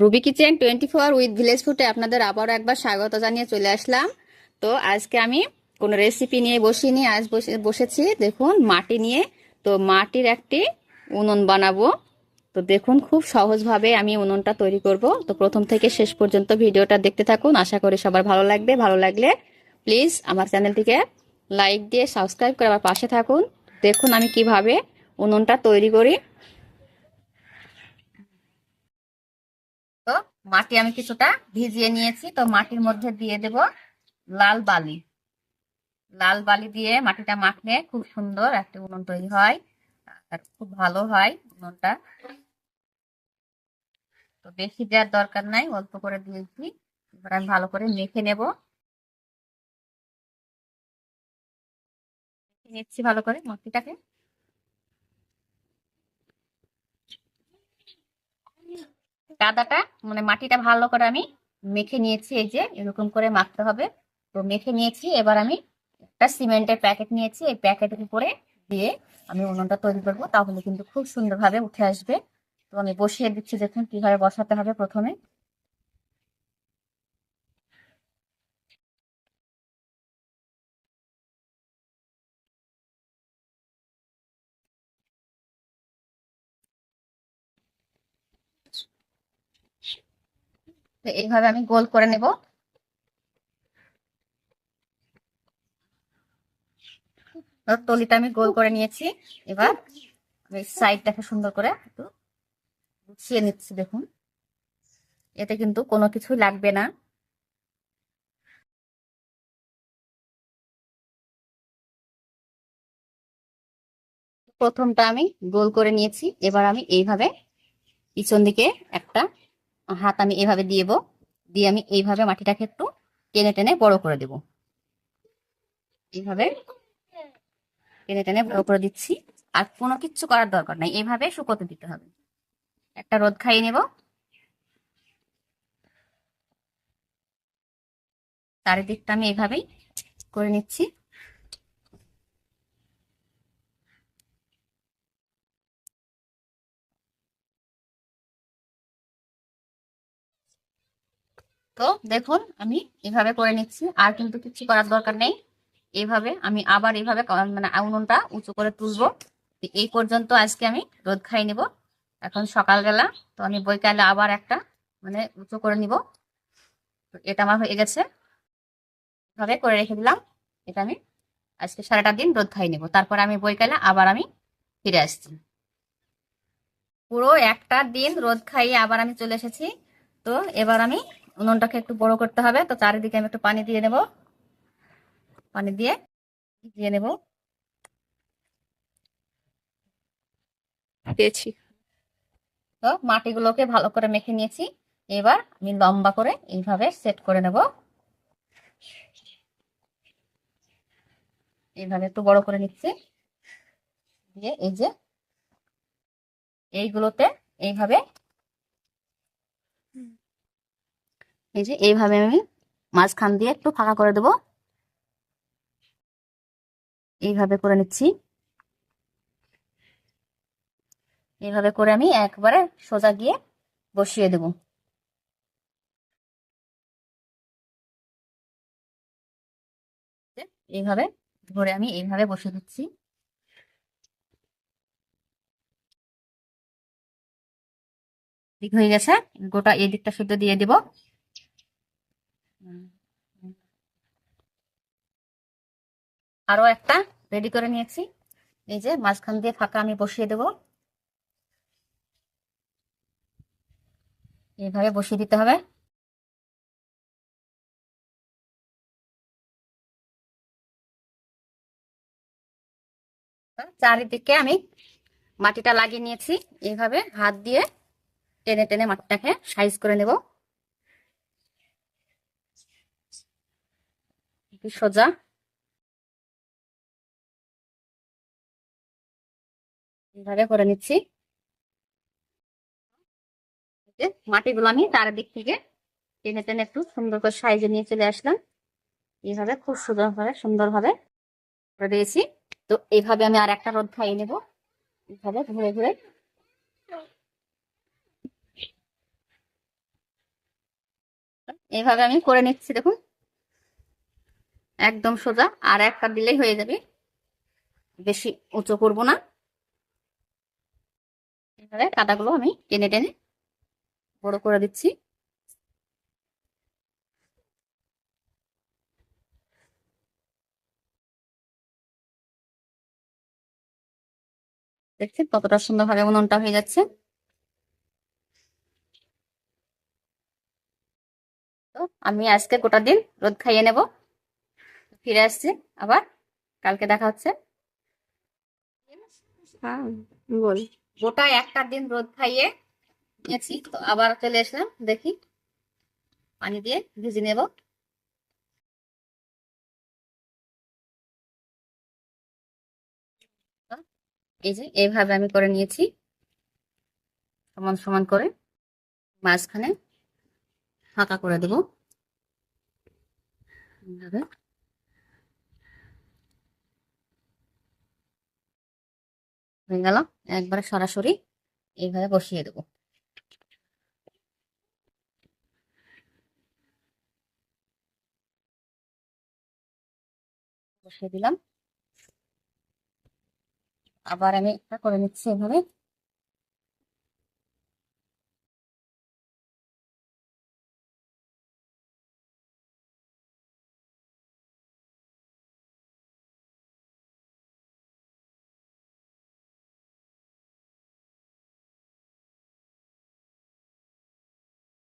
Ruby kitchen twenty four with village ফুডে আপনাদের আবারও একবার স্বাগত জানিয়ে চলে আসলাম। তো আজকে আমি কোনো রেসিপি নিয়ে বসিনি, আজ বসে- বসেছি দেখুন মাটি নিয়ে। তো মাটির একটি উনুন বানাবো। তো দেখুন খুব সহজভাবে আমি উনুনটা তৈরি করব। তো প্রথম থেকে শেষ পর্যন্ত ভিডিওটা দেখতে থাকুন। আশা করি সবার ভালো লাগবে। ভালো লাগলে প্লিজ আমার চ্যানেলটিকে লাইক দিয়ে সাবস্ক্রাইব করে আমার পাশে থাকুন। দেখুন আমি কীভাবে উনুনটা তৈরি করি তো মাটি আমি কিছুটা ভিজিয়ে নিয়েছি, তো মাটির মধ্যে দিয়ে দেব লাল বালি। লাল বালি দিয়ে মাটিটা মাখলে খুব সুন্দর একটা উনুন তৈরি হয়, আর খুব ভালো হয় উনুনটা। তো বেশি দেওয়ার দরকার নাই, অল্প করে দিয়েছি, এবার আমি ভালো করে মেখে নেব। নিচ্ছি ভালো করে মাটিটাকে। কাদাটা মানে মাটিটা ভালো করে আমি মেখে নিয়েছি, এই যে এরকম করে মাখতে হবে। তো মেখে নিয়েছি, এবার আমি একটা সিমেন্টের প্যাকেট নিয়েছি, এই প্যাকেটের উপরে দিয়ে আমি উনুনটা তৈরি করব, তাহলে কিন্তু খুব সুন্দরভাবে উঠে আসবে। তো আমি বসিয়ে দিচ্ছি, দেখুন কীভাবে বসাতে হবে প্রথমে। তো এইভাবে আমি গোল করে নেব। তলিটা আমি গোল করে নিয়েছি। এবার সাইডটাকে সুন্দর করে একটু গুছিয়ে নিচ্ছি, দেখুন। এতে কিন্তু কোনো কিছুই লাগবে না। প্রথমটা আমি গোল করে নিয়েছি। এবার আমি এইভাবে পিছন দিকে একটা হাত আমি এইভাবে দিয়েব দিয়ে আমি এইভাবে মাটিটাকে একটু টেনে টেনে বড় করে দেব। এইভাবে টেনে টেনে বড় করে দিচ্ছি। আর কোনো কিচ্ছু করার দরকার নাই। এইভাবে শুকোতে দিতে হবে। একটা রোদ খাইয়ে নেব। চারিদিকটা আমি এভাবেই করে নিচ্ছি। তো দেখুন, আমি এভাবে করে নিচ্ছি, আর কিন্তু কিছু করার দরকার নেই। এইভাবে আমি আবার এইভাবে মানে উনুনটা উঁচু করে তুলবো। এই পর্যন্ত আজকে আমি রোদ খাই নেব। এখন সকালবেলা, তো আমি বইকালে আবার একটা মানে উঁচু করে নিব। এটা আমার হয়ে গেছে। এভাবে করে রেখে দিলাম। এটা আমি আজকে সারাটা দিন রোদ খাই নেব। তারপর আমি বইকালে আবার আমি ফিরে আসছি। পুরো একটা দিন রোদ খাইয়ে আবার আমি চলে এসেছি। তো এবার আমি উনুনটাকে একটু বড় করতে হবে। তো চারিদিকে আমি একটু পানি দিয়ে নেব। পানি দিয়ে দিয়ে নেব। পেয়েছি তো মাটিগুলোকে ভালো করে মেখে নিয়েছি। এবার আমি লম্বা করে এইভাবে সেট করে নেব। এইভাবে একটু বড় করে নিচ্ছি। দিয়ে এই যে এইগুলোতে এইভাবে এই যে এইভাবে আমি মাঝখান দিয়ে একটু ফাঁকা করে দেব। এইভাবে করে নিচ্ছি। এইভাবে করে আমি একবারে সোজা গিয়ে বসিয়ে দেব। এইভাবে ধরে আমি এইভাবে বসিয়ে দিচ্ছি। হয়ে গেছে। গোটা এই দিকটা শুদ্ধ দিয়ে দিব। আরও একটা রেডি করে নিয়েছি। এই যে মাঝখান দিয়ে ফাঁকা আমি বসিয়ে দেব। এইভাবে বসিয়ে দিতে হবে। চারিদিকে আমি মাটিটা লাগিয়ে নিয়েছি। এইভাবে হাত দিয়ে টেনে টেনে মাটিটাকে সাইজ করে নেব। সোজা। এইভাবে করে নিচ্ছি। মাটিগুলো আমি চারিদিক থেকে টেনে টেনে একটু সুন্দর করে সাইজে নিয়ে চলে আসলাম। এইভাবে খুব সুন্দর ভাবে সুন্দর ভাবে করে দিয়েছি। তো এইভাবে আমি আর একটা রোদ খাইয়ে নেব। এইভাবে ঘুরে ঘুরে। এইভাবে আমি করে নিচ্ছি, দেখুন। একদম সোজা, আর একটা দিলেই হয়ে যাবে। বেশি উঁচু করব না। এবারে কাদাগুলো আমি টেনে টেনে বড় করে দিচ্ছি। দেখছেন কতটা সুন্দরভাবে উনুনটা হয়ে যাচ্ছে। তো আমি আজকে গোটা দিন রোদ খাইয়ে নেব। ফিরে আসছি আবার কালকে দেখা হচ্ছে। হ্যাঁ বল। গোটা একটা দিন রোদ খাইয়ে নিয়েছি তো আবার চলে এসলাম দেখি পানি দিয়ে ভিজে নেব। এই যে এইভাবে আমি করে নিয়েছি সমান সমান করে। মাঝখানে ফাঁকা করে দেবো। এইভাবে। হয়ে গেল। একবারে সরাসরি এইভাবে বসিয়ে দেবো। বসিয়ে দিলাম। আবার আমি একটা করে নিচ্ছি এভাবে।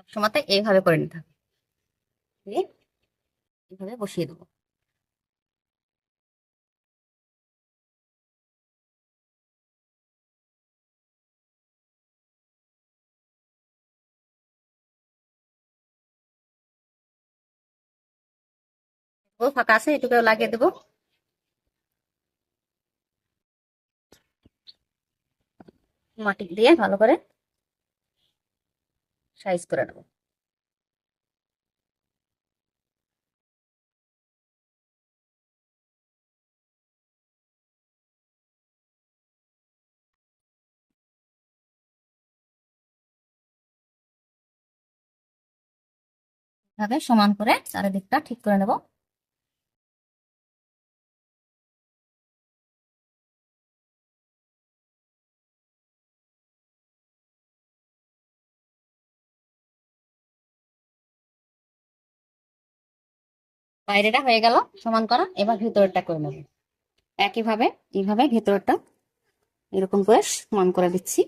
সবসময় এইভাবে করে নিতে হবে। এইভাবে বসিয়ে দেবো। ফাঁকা আছে এটুকু লাগিয়ে দেবো। মাটি দিয়ে ভালো করে সাইজ করে নেব সমান করে চারিদিকটা ঠিক করে নেব। বাইরেটা হয়ে গেল, সমান করা, এবার ভিতরটা করে নেব। একইভাবে, এইভাবে ভেতরটা এরকম করে সমান করে দিচ্ছি।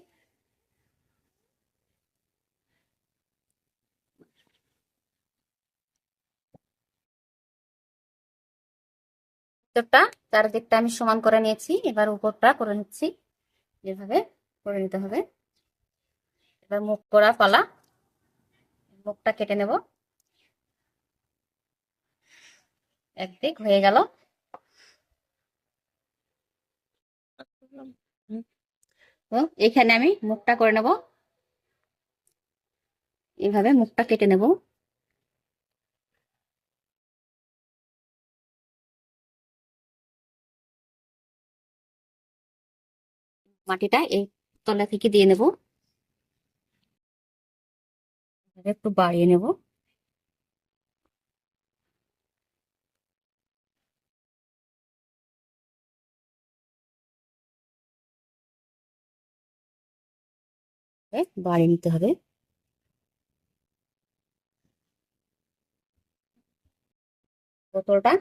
ভিতরটা, চারিদিকটা আমি সমান করে নিয়েছি, এবার উপরটা করে নিচ্ছি। এভাবে করে নিতে হবে। এবার মুখ করা পালা, মুখটা কেটে নেব। একদিক হয়ে গেল। এখানে আমি মুখটা করে নেব। এইভাবে মুখটা কেটে নেব। মাটিটা এই তলা থেকে দিয়ে নেব। একটু বাড়িয়ে নেব। বাড়িয়ে নিতে হবে। বোতলটা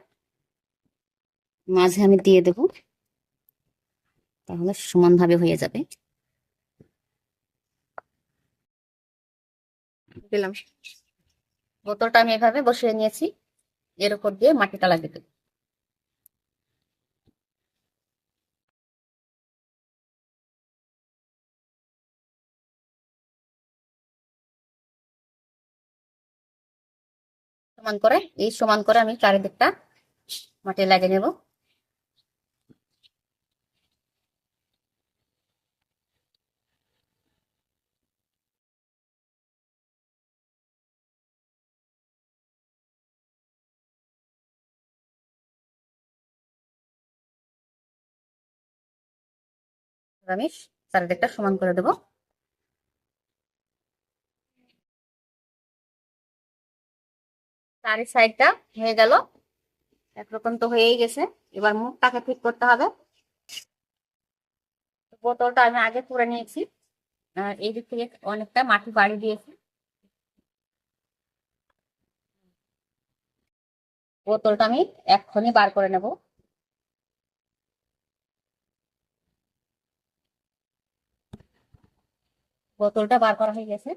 মাঝে আমি দিয়ে দেব। তাহলে সমানভাবে হয়ে যাবে। বোতলটা আমি এভাবে বসিয়ে নিয়েছি। এর উপর দিয়ে মাটিটা লাগিয়ে দেবো। সমান করে, এই সমান করে আমি চারিদিকটা মাটি লাগিয়ে নেব। আমি চারিদিকটা সমান করে দেবো। চারি সাইডটা হয়ে গেল। একরকম তো হয়েই গেছে। এবার মুখটাকে ঠিক করতে হবে। বোতলটা আমি আগে করে নিয়েছি। এই দিক থেকে অনেকটা মাটি বাড়ি দিয়েছি। বোতলটা আমি এক্ষুনি বার করে নেব। বোতলটা বার করা হয়ে গেছে।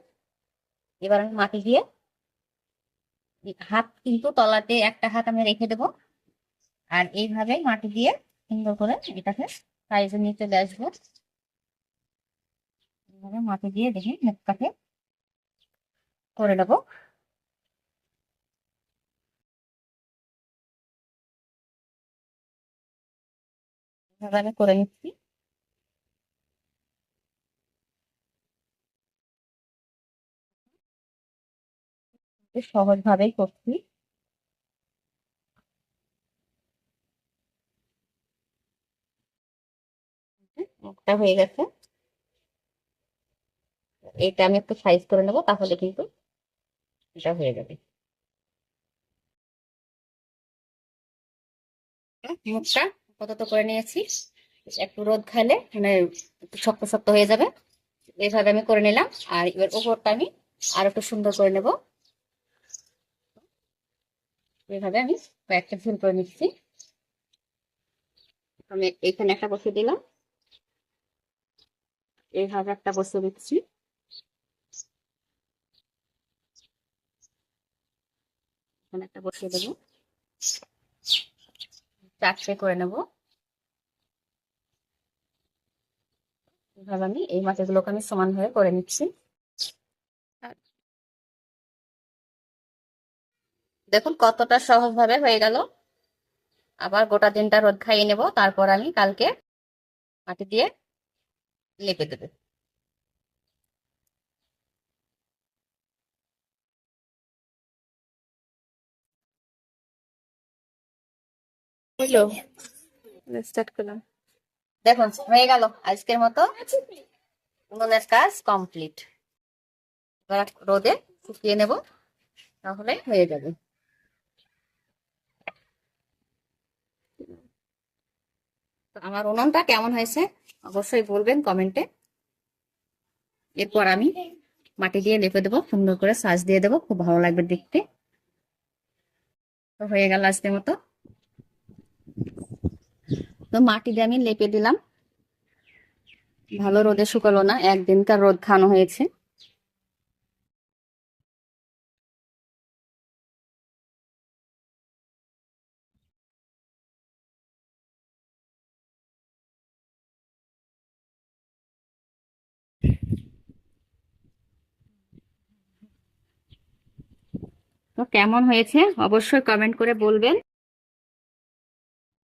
এবার আমি মাটি দিয়ে হাত কিন্তু তলাতে একটা হাত আমি রেখে দেব। আর এইভাবে মাটি দিয়ে সুন্দর করে এটাকে সাইজের নিচে চলে আসব। এইভাবে মাটি দিয়ে দেখি মুখটাকে করে নেব। করে নিচ্ছি। সহজ ভাবেই করছি। মুখটা হয়ে গেছে। এটা আমি একটু সাইজ করে নেব, তাহলে কিন্তু এটা হয়ে যাবে। মুখটা আপাতত করে নিয়েছি। একটু রোদ খাইলে মানে একটু শক্ত শক্ত হয়ে যাবে। এইভাবে আমি করে নিলাম। আর এবার উপরটা আমি আর একটু সুন্দর করে নেব। এইভাবে আমি কয়েকটা ফুল করে নিচ্ছি। আমি এখানে একটা বসিয়ে দিলাম। এইভাবে একটা বসিয়ে দিচ্ছি। এখানে একটা বসিয়ে দেবো। চারটে করে নেব। এভাবে আমি এই মাছগুলোকে আমি সমান ভাবে করে নিচ্ছি। দেখুন কতটা সহজ ভাবে হয়ে গেল। আবার গোটা দিনটা রোদ খাইয়ে নেব তারপর আমি কালকে মাটি দিয়ে লেপে দেবো। দেখুন হয়ে গেল। আজকের মতো উনুনের কাজ কমপ্লিট। এবার রোদে শুকিয়ে নেব তাহলে হয়ে যাবে। তো আমার উনুনটা কেমন হয়েছে অবশ্যই বলবেন কমেন্টে। এরপর আমি মাটি দিয়ে লেপে দেবো, সুন্দর করে সাজ দিয়ে দেবো, খুব ভালো লাগবে দেখতে। তো হয়ে গেল আজকের মতো। তো মাটি দিয়ে আমি লেপে দিলাম। ভালো রোদে শুকালো না, একদিনকার রোদ খানো হয়েছে। কেমন হয়েছে অবশ্যই কমেন্ট করে বলবেন।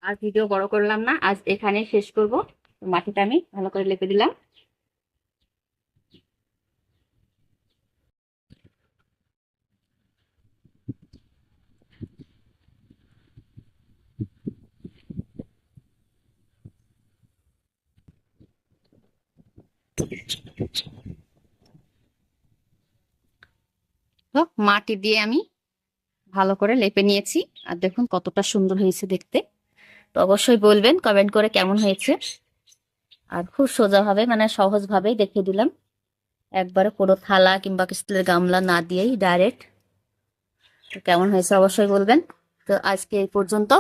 আর ভিডিও বড় করলাম না, আজ এখানে শেষ করব। মাটিটা আমি ভালো করে লেপে দিলাম। মাটি দিয়ে আমি ভালো করে লেপে নিয়েছি। আর দেখুন কতটা সুন্দর হয়েছে দেখতে। তো অবশ্যই বলবেন কমেন্ট করে কেমন হয়েছে। আর খুব সোজাভাবে মানে সহজভাবেই দেখে দিলাম। একবারে কোনো থালা কিংবা স্টিলের গামলা না দিয়েই ডাইরেক্ট তো কেমন হয়েছে অবশ্যই বলবেন। তো আজকে এই পর্যন্ত।